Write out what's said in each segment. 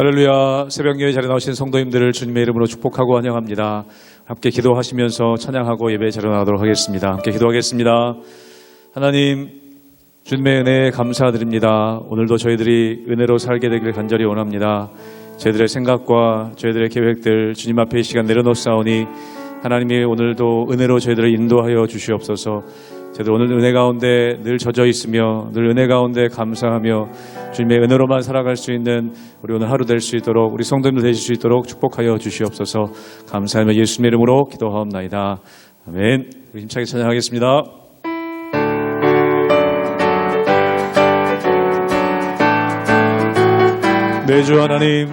할렐루야 새벽 예배 자리에 나오신 성도님들을 주님의 이름으로 축복하고 환영합니다. 함께 기도하시면서 찬양하고 예배 자리에 나가도록 하겠습니다. 함께 기도하겠습니다. 하나님 주님의 은혜에 감사드립니다. 오늘도 저희들이 은혜로 살게 되길 간절히 원합니다. 저희들의 생각과 저희들의 계획들 주님 앞에 이 시간 내려놓사오니 하나님이 오늘도 은혜로 저희들을 인도하여 주시옵소서. 저희들 오늘 은혜 가운데 늘 젖어 있으며 늘 은혜 가운데 감사하며 주님의 은혜로만 살아갈 수 있는 우리 오늘 하루 될 수 있도록 우리 성도님들 되실 수 있도록 축복하여 주시옵소서. 감사하며 예수님의 이름으로 기도하옵나이다. 아멘. 우리 힘차게 찬양하겠습니다. 내주 하나님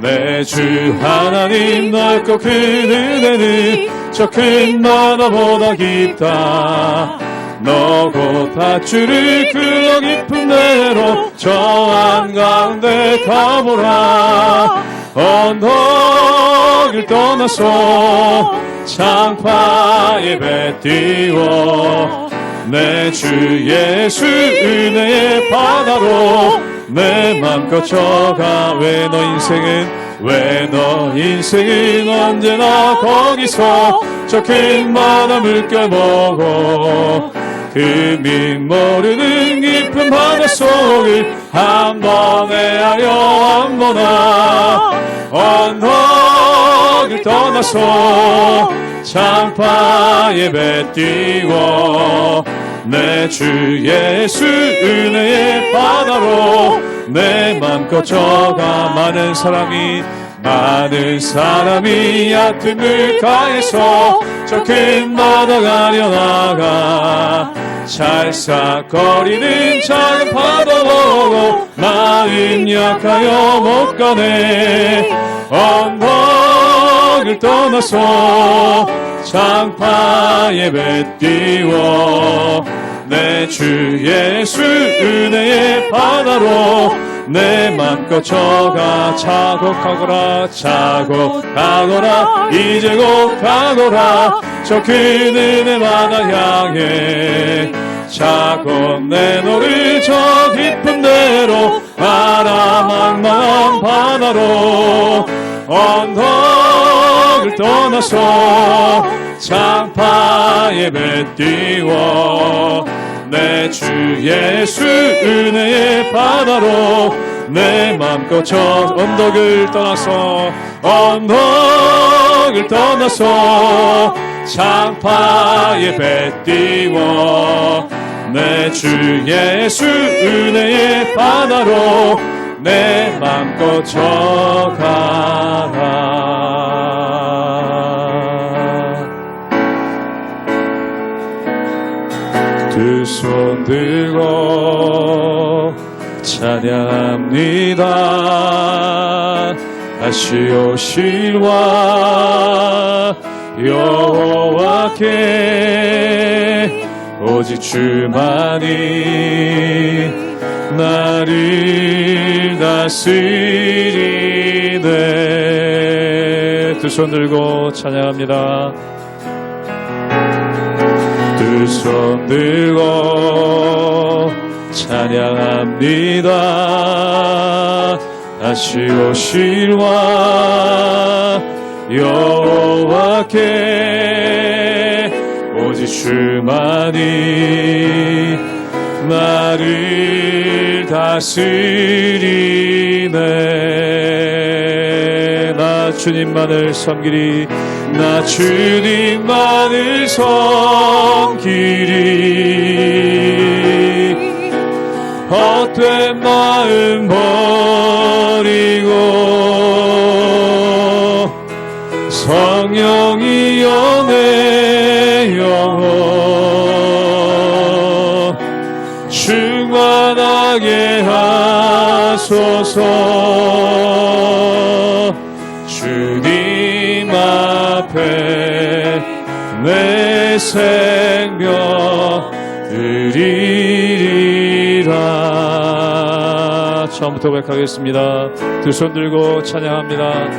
내주 하나님 넓고 큰 은혜는 저큰 바다보다 깊다 너고 밧줄을 그어 깊은 대로 저 한가운데 가보라. 언덕을 떠나서 창파에 배 띄워. 내주 예수 은혜의 바다로 내 맘껏 져가. 왜 너 인생은 왜 너 인생은 언제나 거기서 저 큰 바다 물결 보고 금이 모르는 깊은 바다 속을 한 번에 하여 한 번아. 언덕을 떠나서 창파에 배 띄워 내주 예수 은혜의 바다로 내 맘껏 많은 사람이 많은 사람이 얕은 물가에서 저 큰 바다 가려나가 찰싹거리는 작은 파도 보고 마음 약하여 못 가네. 언덕을 떠나서 창파에 배 띄워 내 주 예수 은혜의 바다로 내 맘껏 져가 차곡하거라 차곡하거라 이제 곧 가거라. 저큰 은혜 바다 향해 차곡 내 너를 저 깊은 데로 바라망망한 바다로 언덕을 떠나서 창파에 배 띄워 내 주 예수 은혜의 바다로 내 맘껏 저 언덕을 떠나서 언덕을 떠나서 창파에 배 띄워 내 주 예수 은혜의 바다로 내 맘껏 져가라 두 손 들고 찬양합니다. 다시 오실와 여호와께 오직 주만이 나를 다스리네. 두 손 들고 찬양합니다 두손 들고 찬양합니다. 다시 오실 와 여호와께 오직 주만이 나를 다스리네. 나 주님만을 섬기리 나 주님만을 섬기리 헛된 마음 버리고 성령이여 내 영혼 충만하게 하소서 내 생명 드리리라. 처음부터 고백하겠습니다. 두 손 들고 찬양합니다.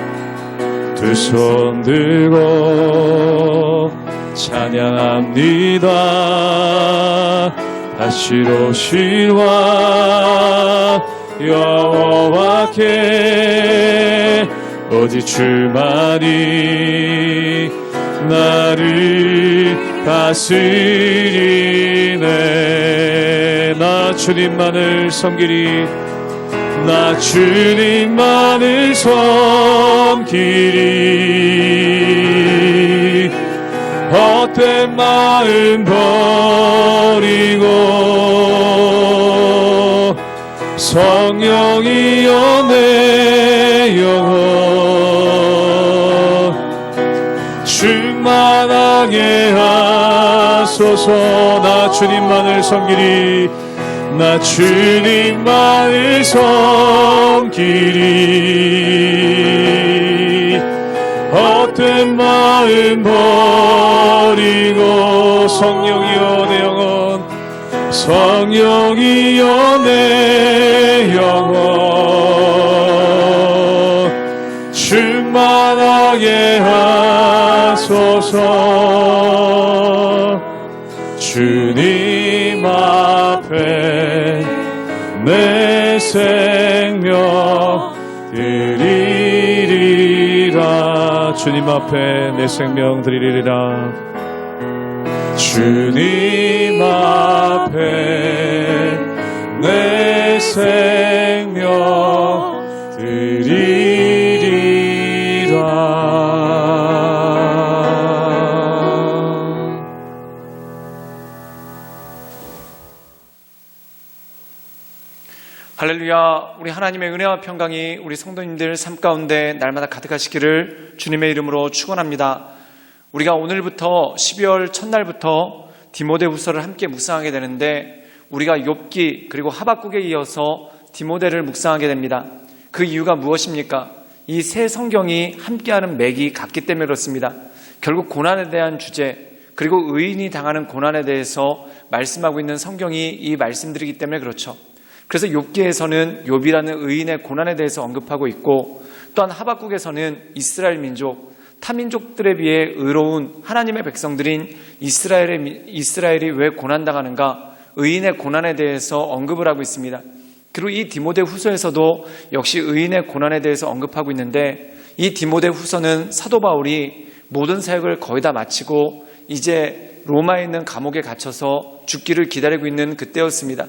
두 손 들고 찬양합니다. 다시 오실와 여호와께 오직 주만이 나를 다스리네. 나 주님만을 섬기리. 나 주님만을 섬기리. 헛된 마음 버리고 성령이여 하소서. 나 주님만을 섬기리. 나 주님만을 섬기리. 헛된 마음 버리고 성령이여 내 영혼 성령이여 내 영혼 내 생명 드리리라. 주님 앞에 내 생명 드리리라. 주님 앞에 내 생명 우리 하나님의 은혜와 평강이 우리 성도님들 삶 가운데 날마다 가득하시기를 주님의 이름으로 축원합니다. 우리가 오늘부터 12월 첫날부터 디모데 후서를 함께 묵상하게 되는데 우리가 욥기 그리고 하박국에 이어서 디모데를 묵상하게 됩니다. 그 이유가 무엇입니까? 이 세 성경이 함께하는 맥이 같기 때문에 그렇습니다. 결국 고난에 대한 주제 그리고 의인이 당하는 고난에 대해서 말씀하고 있는 성경이 이 말씀들이기 때문에 그렇죠. 그래서 욥기에서는 욥이라는 의인의 고난에 대해서 언급하고 있고 또한 하박국에서는 이스라엘 민족 타민족들에 비해 의로운 하나님의 백성들인 이스라엘의 미- 이스라엘이 왜 고난 당하는가 의인의 고난에 대해서 언급을 하고 있습니다. 그리고 이 디모데 후서에서도 역시 의인의 고난에 대해서 언급하고 있는데 이 디모데 후서는 사도 바울이 모든 사역을 거의 다 마치고 이제 로마에 있는 감옥에 갇혀서 죽기를 기다리고 있는 그때였습니다.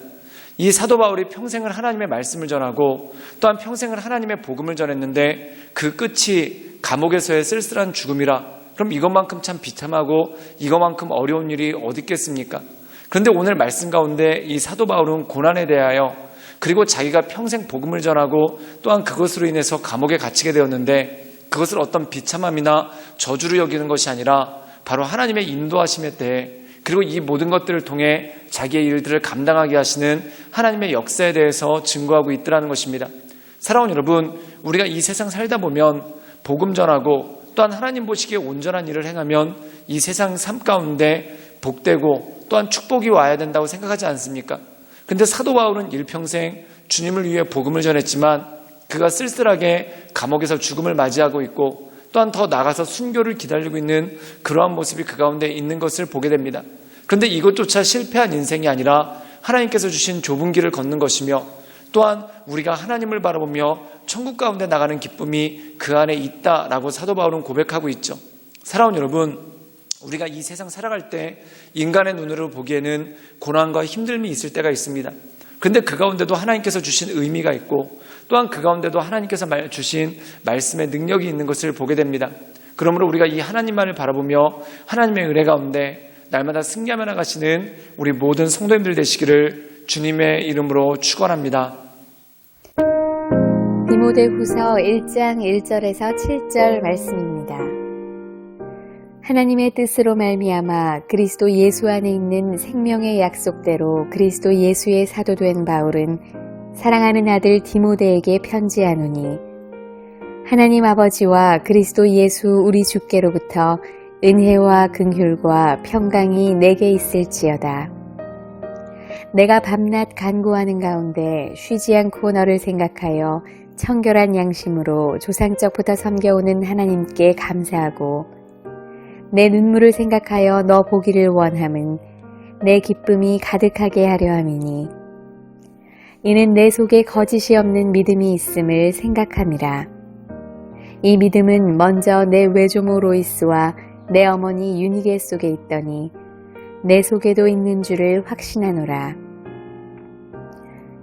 이 사도 바울이 평생을 하나님의 말씀을 전하고 또한 평생을 하나님의 복음을 전했는데 그 끝이 감옥에서의 쓸쓸한 죽음이라 그럼 이것만큼 참 비참하고 이것만큼 어려운 일이 어디 있겠습니까? 그런데 오늘 말씀 가운데 이 사도 바울은 고난에 대하여 그리고 자기가 평생 복음을 전하고 또한 그것으로 인해서 감옥에 갇히게 되었는데 그것을 어떤 비참함이나 저주로 여기는 것이 아니라 바로 하나님의 인도하심에 대해 그리고 이 모든 것들을 통해 자기의 일들을 감당하게 하시는 하나님의 역사에 대해서 증거하고 있더라는 것입니다. 사랑하는 여러분, 우리가 이 세상 살다 보면 복음 전하고 또한 하나님 보시기에 온전한 일을 행하면 이 세상 삶 가운데 복되고 또한 축복이 와야 된다고 생각하지 않습니까? 근데 사도 바울은 일평생 주님을 위해 복음을 전했지만 그가 쓸쓸하게 감옥에서 죽음을 맞이하고 있고 또한 더 나가서 순교를 기다리고 있는 그러한 모습이 그 가운데 있는 것을 보게 됩니다. 그런데 이것조차 실패한 인생이 아니라 하나님께서 주신 좁은 길을 걷는 것이며 또한 우리가 하나님을 바라보며 천국 가운데 나가는 기쁨이 그 안에 있다라고 사도 바울은 고백하고 있죠. 사랑하는 여러분, 우리가 이 세상 살아갈 때 인간의 눈으로 보기에는 고난과 힘듦이 있을 때가 있습니다. 그런데 그 가운데도 하나님께서 주신 의미가 있고 또한 그 가운데도 하나님께서 말- 주신 말씀의 능력이 있는 것을 보게 됩니다. 그러므로 우리가 이 하나님만을 바라보며 하나님의 은혜 가운데 날마다 승리하며 나가시는 우리 모든 성도님들 되시기를 주님의 이름으로 축원합니다. 디모데후서 1장 1절에서 7절 말씀입니다. 하나님의 뜻으로 말미암아 그리스도 예수 안에 있는 생명의 약속대로 그리스도 예수의 사도된 바울은 사랑하는 아들 디모데에게 편지하노니 하나님 아버지와 그리스도 예수 우리 주께로부터 은혜와 긍휼과 평강이 내게 있을지어다. 내가 밤낮 간구하는 가운데 쉬지 않고 너를 생각하여 청결한 양심으로 조상적부터 섬겨오는 하나님께 감사하고 내 눈물을 생각하여 너 보기를 원함은 내 기쁨이 가득하게 하려 함이니 이는 내 속에 거짓이 없는 믿음이 있음을 생각함이라. 이 믿음은 먼저 내 외조모 로이스와 내 어머니 유니게 속에 있더니 내 속에도 있는 줄을 확신하노라.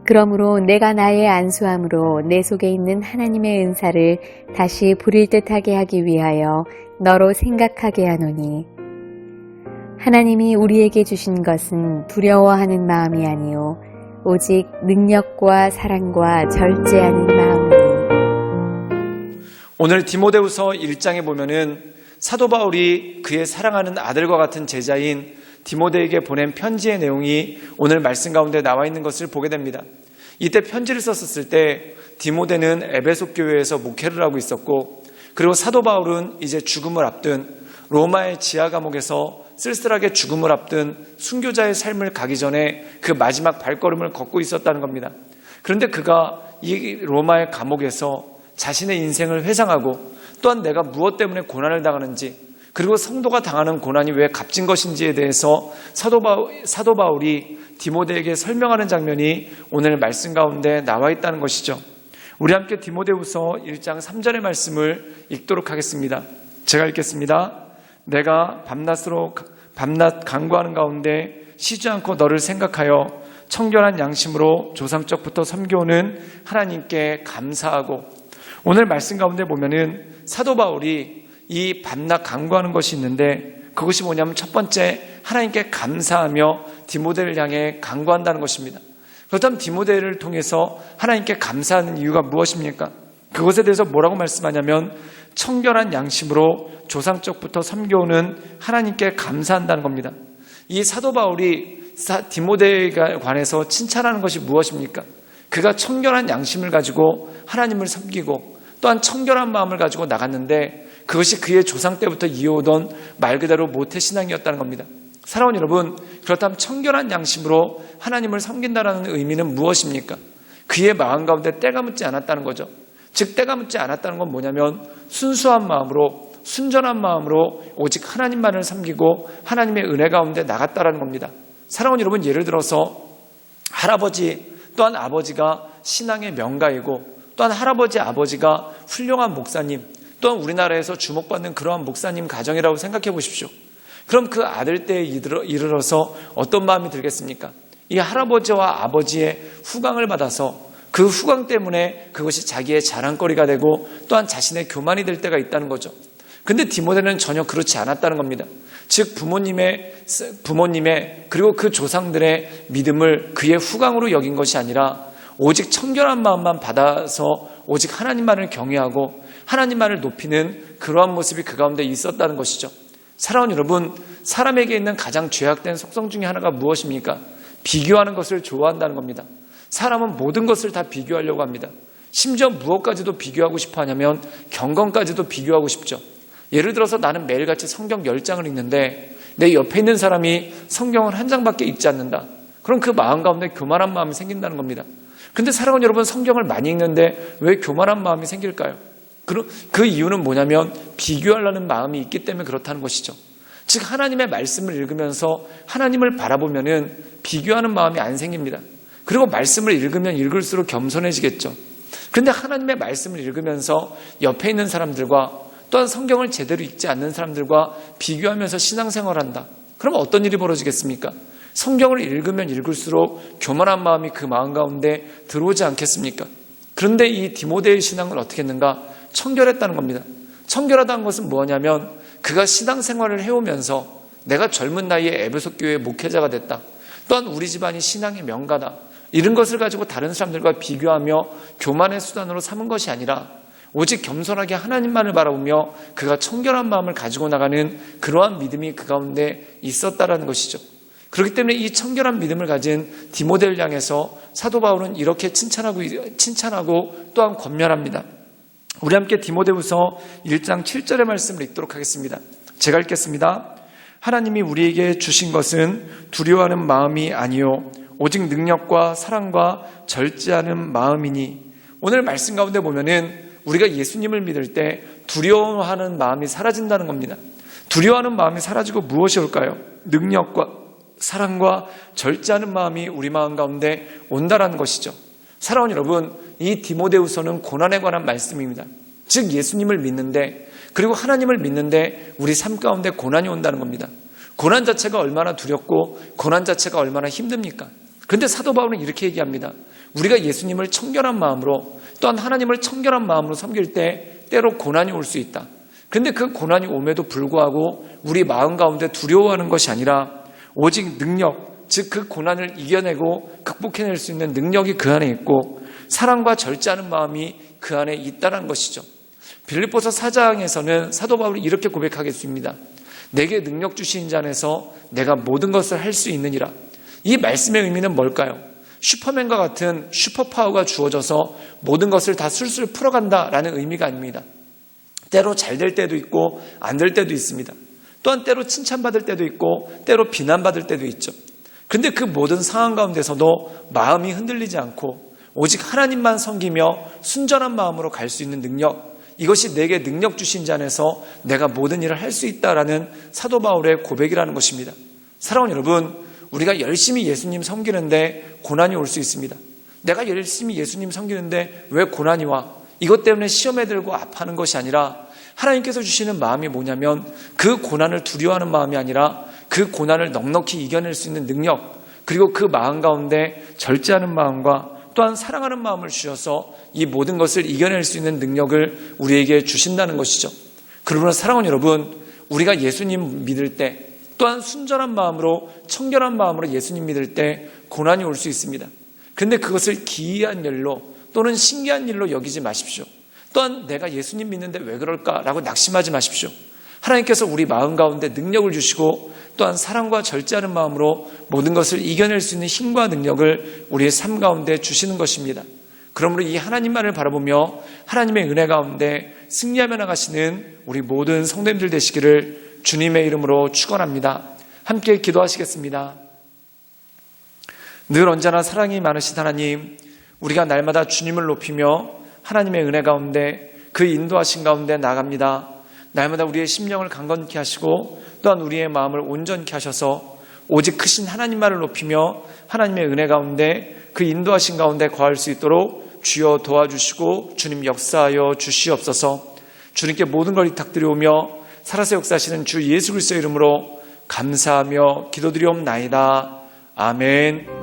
그러므로 내가 나의 안수함으로 내 속에 있는 하나님의 은사를 다시 부릴 듯하게 하기 위하여 너로 생각하게 하노니 하나님이 우리에게 주신 것은 두려워하는 마음이 아니요 오직 능력과 사랑과 절제하는 마음이니 오늘 디모데후서 1장에 보면은 사도 바울이 그의 사랑하는 아들과 같은 제자인 디모데에게 보낸 편지의 내용이 오늘 말씀 가운데 나와 있는 것을 보게 됩니다. 이때 편지를 썼었을 때 디모데는 에베소 교회에서 목회를 하고 있었고 그리고 사도 바울은 이제 죽음을 앞둔 로마의 지하 감옥에서 쓸쓸하게 죽음을 앞둔 순교자의 삶을 가기 전에 그 마지막 발걸음을 걷고 있었다는 겁니다. 그런데 그가 이 로마의 감옥에서 자신의 인생을 회상하고 또한 내가 무엇 때문에 고난을 당하는지 그리고 성도가 당하는 고난이 왜 값진 것인지에 대해서 사도, 바울, 사도 바울이 디모데에게 설명하는 장면이 오늘 말씀 가운데 나와 있다는 것이죠. 우리 함께 디모데후서 1장 3절의 말씀을 읽도록 하겠습니다. 제가 읽겠습니다. 내가 밤낮으로 밤낮 간구하는 가운데 쉬지 않고 너를 생각하여 청결한 양심으로 조상적부터 섬겨오는 하나님께 감사하고 오늘 말씀 가운데 보면은 사도 바울이 이 밤낮 간구하는 것이 있는데 그것이 뭐냐면 첫 번째 하나님께 감사하며 디모데를 향해 간구한다는 것입니다. 그렇다면 디모데를 통해서 하나님께 감사하는 이유가 무엇입니까? 그것에 대해서 뭐라고 말씀하냐면 청결한 양심으로 조상적부터 섬겨오는 하나님께 감사한다는 겁니다. 이 사도 바울이 디모데에 관해서 칭찬하는 것이 무엇입니까? 그가 청결한 양심을 가지고 하나님을 섬기고 또한 청결한 마음을 가지고 나갔는데 그것이 그의 조상 때부터 이어오던 말 그대로 모태 신앙이었다는 겁니다. 사랑하는 여러분, 그렇다면 청결한 양심으로 하나님을 섬긴다는 의미는 무엇입니까? 그의 마음 가운데 때가 묻지 않았다는 거죠. 즉, 때가 묻지 않았다는 건 뭐냐면 순수한 마음으로, 순전한 마음으로 오직 하나님만을 섬기고 하나님의 은혜 가운데 나갔다라는 겁니다. 사랑하는 여러분, 예를 들어서 할아버지 또한 아버지가 신앙의 명가이고 또한 할아버지 아버지가 훌륭한 목사님 또한 우리나라에서 주목받는 그러한 목사님 가정이라고 생각해 보십시오. 그럼 그 아들 때에 이르러서 어떤 마음이 들겠습니까? 이 할아버지와 아버지의 후광을 받아서 그 후광 때문에 그것이 자기의 자랑거리가 되고 또한 자신의 교만이 될 때가 있다는 거죠. 근데 디모데는 전혀 그렇지 않았다는 겁니다. 즉 부모님의 부모님의 그리고 그 조상들의 믿음을 그의 후광으로 여긴 것이 아니라 오직 청결한 마음만 받아서 오직 하나님만을 경외하고 하나님만을 높이는 그러한 모습이 그 가운데 있었다는 것이죠. 사랑하는 여러분, 사람에게 있는 가장 죄악된 속성 중에 하나가 무엇입니까? 비교하는 것을 좋아한다는 겁니다. 사람은 모든 것을 다 비교하려고 합니다. 심지어 무엇까지도 비교하고 싶어 하냐면 경건까지도 비교하고 싶죠. 예를 들어서 나는 매일같이 성경 10장을 읽는데 내 옆에 있는 사람이 성경을 한 장밖에 읽지 않는다. 그럼 그 마음 가운데 교만한 마음이 생긴다는 겁니다. 근데 사랑하는 여러분 성경을 많이 읽는데 왜 교만한 마음이 생길까요? 그, 그 이유는 뭐냐면 비교하려는 마음이 있기 때문에 그렇다는 것이죠. 즉 하나님의 말씀을 읽으면서 하나님을 바라보면은 비교하는 마음이 안 생깁니다. 그리고 말씀을 읽으면 읽을수록 겸손해지겠죠. 그런데 하나님의 말씀을 읽으면서 옆에 있는 사람들과 또한 성경을 제대로 읽지 않는 사람들과 비교하면서 신앙생활한다. 그럼 어떤 일이 벌어지겠습니까? 성경을 읽으면 읽을수록 교만한 마음이 그 마음 가운데 들어오지 않겠습니까? 그런데 이 디모데의 신앙을 어떻게 했는가? 청결했다는 겁니다. 청결하다는 것은 뭐냐면 그가 신앙생활을 해오면서 내가 젊은 나이에 에베소 교회 목회자가 됐다. 또한 우리 집안이 신앙의 명가다. 이런 것을 가지고 다른 사람들과 비교하며 교만의 수단으로 삼은 것이 아니라 오직 겸손하게 하나님만을 바라보며 그가 청결한 마음을 가지고 나가는 그러한 믿음이 그 가운데 있었다라는 것이죠. 그렇기 때문에 이 청결한 믿음을 가진 디모델 향해서 사도 바울은 이렇게 칭찬하고 칭찬하고 또한 권면합니다. 우리 함께 디모데후서 1장 7절의 말씀을 읽도록 하겠습니다. 제가 읽겠습니다. 하나님이 우리에게 주신 것은 두려워하는 마음이 아니요 오직 능력과 사랑과 절제하는 마음이니 오늘 말씀 가운데 보면은 우리가 예수님을 믿을 때 두려워하는 마음이 사라진다는 겁니다. 두려워하는 마음이 사라지고 무엇이 올까요? 능력과 사랑과 절제하는 마음이 우리 마음 가운데 온다라는 것이죠. 사랑하는 여러분, 이 디모데후서는 고난에 관한 말씀입니다. 즉 예수님을 믿는데 그리고 하나님을 믿는데 우리 삶 가운데 고난이 온다는 겁니다. 고난 자체가 얼마나 두렵고 고난 자체가 얼마나 힘듭니까? 그런데 사도 바울은 이렇게 얘기합니다. 우리가 예수님을 청결한 마음으로 또한 하나님을 청결한 마음으로 섬길 때 때로 고난이 올 수 있다. 근데 그 고난이 옴에도 불구하고 우리 마음 가운데 두려워하는 것이 아니라 오직 능력, 즉 그 고난을 이겨내고 극복해낼 수 있는 능력이 그 안에 있고 사랑과 절제하는 마음이 그 안에 있다는 것이죠. 빌립보서 4장에서는 사도 바울이 이렇게 고백하겠습니다. 내게 능력 주신 자 안에서 내가 모든 것을 할 수 있느니라. 이 말씀의 의미는 뭘까요? 슈퍼맨과 같은 슈퍼파워가 주어져서 모든 것을 다 술술 풀어간다라는 의미가 아닙니다. 때로 잘 될 때도 있고 안 될 때도 있습니다. 또한 때로 칭찬받을 때도 있고 때로 비난받을 때도 있죠. 근데 그 모든 상황 가운데서도 마음이 흔들리지 않고 오직 하나님만 섬기며 순전한 마음으로 갈 수 있는 능력 이것이 내게 능력 주신 자 안에서 내가 모든 일을 할 수 있다라는 사도 바울의 고백이라는 것입니다. 사랑하는 여러분, 우리가 열심히 예수님 섬기는데 고난이 올 수 있습니다. 내가 열심히 예수님 섬기는데 왜 고난이 와? 이것 때문에 시험에 들고 아파하는 것이 아니라 하나님께서 주시는 마음이 뭐냐면 그 고난을 두려워하는 마음이 아니라 그 고난을 넉넉히 이겨낼 수 있는 능력 그리고 그 마음 가운데 절제하는 마음과 또한 사랑하는 마음을 주셔서 이 모든 것을 이겨낼 수 있는 능력을 우리에게 주신다는 것이죠. 그러므로 사랑하는 여러분, 우리가 예수님 믿을 때 또한 순전한 마음으로 청결한 마음으로 예수님 믿을 때 고난이 올 수 있습니다. 근데 그것을 기이한 일로 또는 신기한 일로 여기지 마십시오. 또한 내가 예수님 믿는데 왜 그럴까라고 낙심하지 마십시오. 하나님께서 우리 마음 가운데 능력을 주시고 또한 사랑과 절제하는 마음으로 모든 것을 이겨낼 수 있는 힘과 능력을 우리의 삶 가운데 주시는 것입니다. 그러므로 이 하나님만을 바라보며 하나님의 은혜 가운데 승리하며 나가시는 우리 모든 성도님들 되시기를 주님의 이름으로 축원합니다. 함께 기도하시겠습니다. 늘 언제나 사랑이 많으신 하나님, 우리가 날마다 주님을 높이며 하나님의 은혜 가운데 그 인도하신 가운데 나갑니다. 날마다 우리의 심령을 강건케 하시고 또한 우리의 마음을 온전케 하셔서 오직 크신 하나님만을 높이며 하나님의 은혜 가운데 그 인도하신 가운데 거할 수 있도록 주여 도와주시고 주님 역사하여 주시옵소서 주님께 모든 걸 부탁드리오며 살아서 역사하시는 주 예수 그리스도의 이름으로 감사하며 기도드리옵나이다. 아멘.